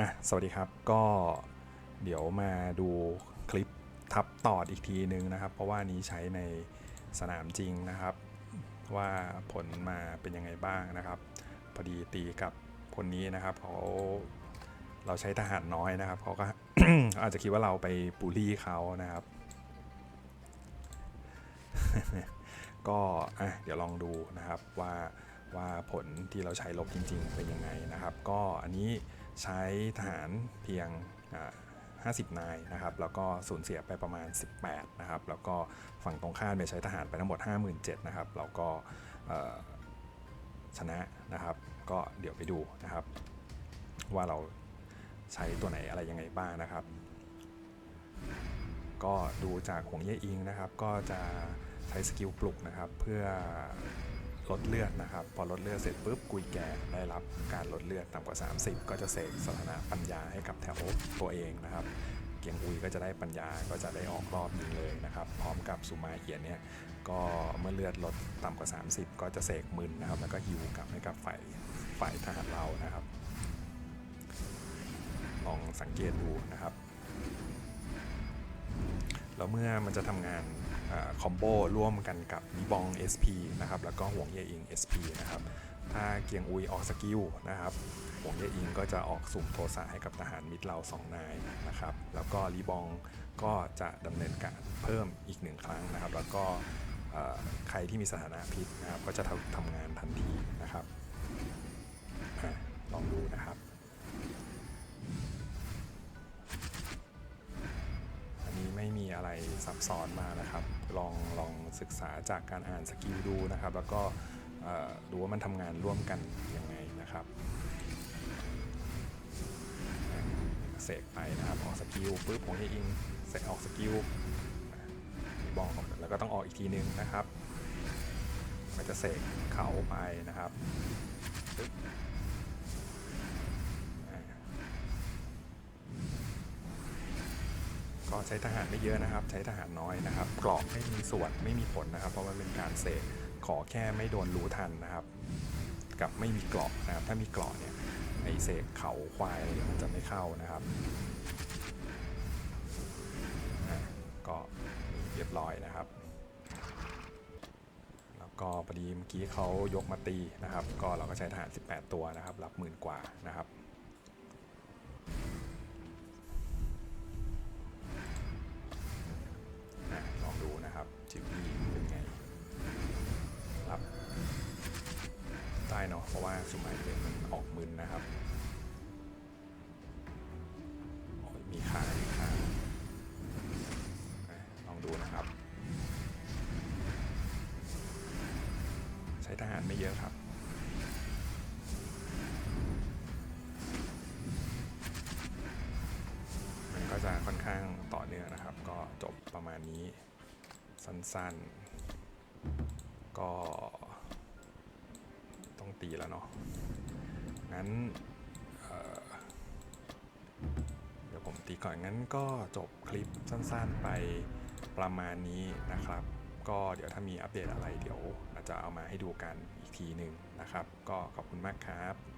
อะสวัสดีครับก็เดี๋ยวมาดูคลิปทับต่ออีกทีนึงนะครับ เพราะว่านี้ใช้ในสนามจริงนะครับ ว่าผลมาเป็นยังไงบ้างนะครับพอดีตีกับคนนี้นะครับเขาเราใช้ทหารน้อยนะครับเขาก็อาจจะคิดว่าเราไปบูลลี่เขานะครับ ก็อะเดี๋ยวลองดูนะครับว่าว่าผลที่เราใช้ลบจริง ๆ เป็นยังไงนะครับ ก็อันนี้ ใช้ทหารเพียง 50 นายนะครับ แล้วก็สูญเสียไปประมาณ 18 นะครับ แล้วก็ฝั่งตรงข้ามเนี่ยใช้ทหารไปทั้งหมด 57นะครับ แล้วก็ชนะนะครับ ก็เดี๋ยวไปดูนะครับ ว่าเราใช้ตัวไหนอะไรยังไงบ้างนะครับ ก็ดูจากหงเย่อิงนะครับ ก็จะใช้สกิลปลุกนะครับ เพื่อ ลดเลือดนะครับ พอลดเลือดเสร็จปุ๊บกุยแก่ได้รับการลดเลือดต่ำกว่า 30 ก็จะเสกสถานะปัญญาให้กับแถวตัวเองนะครับ เกียงอุยก็จะได้ปัญญาก็จะได้ออกรอบนี้เลยนะครับ พร้อมกับสุมาเหียนเนี่ยก็เมื่อเลือดลดต่ำกว่า 30 ก็จะเสกมึนนะครับ แล้วก็ฮิวกลับให้กับฝ่ายฝ่ายทหารเรานะครับ ลองสังเกตดูนะครับแล้วเมื่อมันจะทำงาน คอมโบร่วมกันกับบอง SP นะครับแล้วก็ห่วงเยอิง SP นะครับถ้าเกียงอุยออกสกิลนะครับห่วงเยอิงก็จะออกสุ่มโทสะให้กับทหารมิดเรา2นายนะครับแล้วก็รีบองก็จะดำเนินการเพิ่มอีกหนึ่งครั้งนะครับ แล้วก็ใครที่มีสถานะพิษนะครับก็จะทำงานทันทีนะครับลองดูนะครับ อันนี้ไม่มีอะไรซับซ้อนมานะครับ ลองลองศึกษาจากการอ่านสกิลดูนะครับ แล้วก็ดูว่ามันทำงานร่วมกันยังไงนะครับเสกไปนะครับออกสกิลปุ๊บผมจะอิงเสกออกสกิลบอกออกแล้วก็ต้องออกอีกทีนึงนะครับก็จะเสกเขาไปนะครับ ก็ใช้ทหารไม่เยอะนะครับ ใช้ทหารน้อยนะครับกรอกไม่มีส่วนไม่มีผลนะครับ เพราะมันเป็นการเสกขอแค่ไม่โดนรู้ทันนะครับ กับไม่มีกรอกนะครับ ถ้ามีกรอกเนี่ยไอเสกเขาควายอะไรเนี่ยมันจะไม่เข้านะครับก็เรียบร้อยนะครับ แล้วก็พอดีเมื่อกี้เขายกมาตีนะครับ ก็เราก็ใช้ทหาร 18 ตัวนะครับ รับหมื่นกว่านะครับ เนาะเพราะว่าสมัยเรียนมันออกมึนนะครับมีค่ามีค่าลองดูนะครับ ใช้ทหารไม่เยอะครับมันก็จะค่อนข้างต่อเนื่องนะครับ ก็จบประมาณนี้สั้นๆ ก็ีแล้วเนาะงั้นเเดี๋ยวผมตีก่อนงั้นก็จบคลิปสั้นๆไปประมาณนี้นะครับ ก็เดี๋ยวถ้ามีอัปเดตอะไรเดี๋ยวอาจจะเอามาให้ดูกันอีกทีหนึ่งนะครับ ก็ขอบคุณมากครับ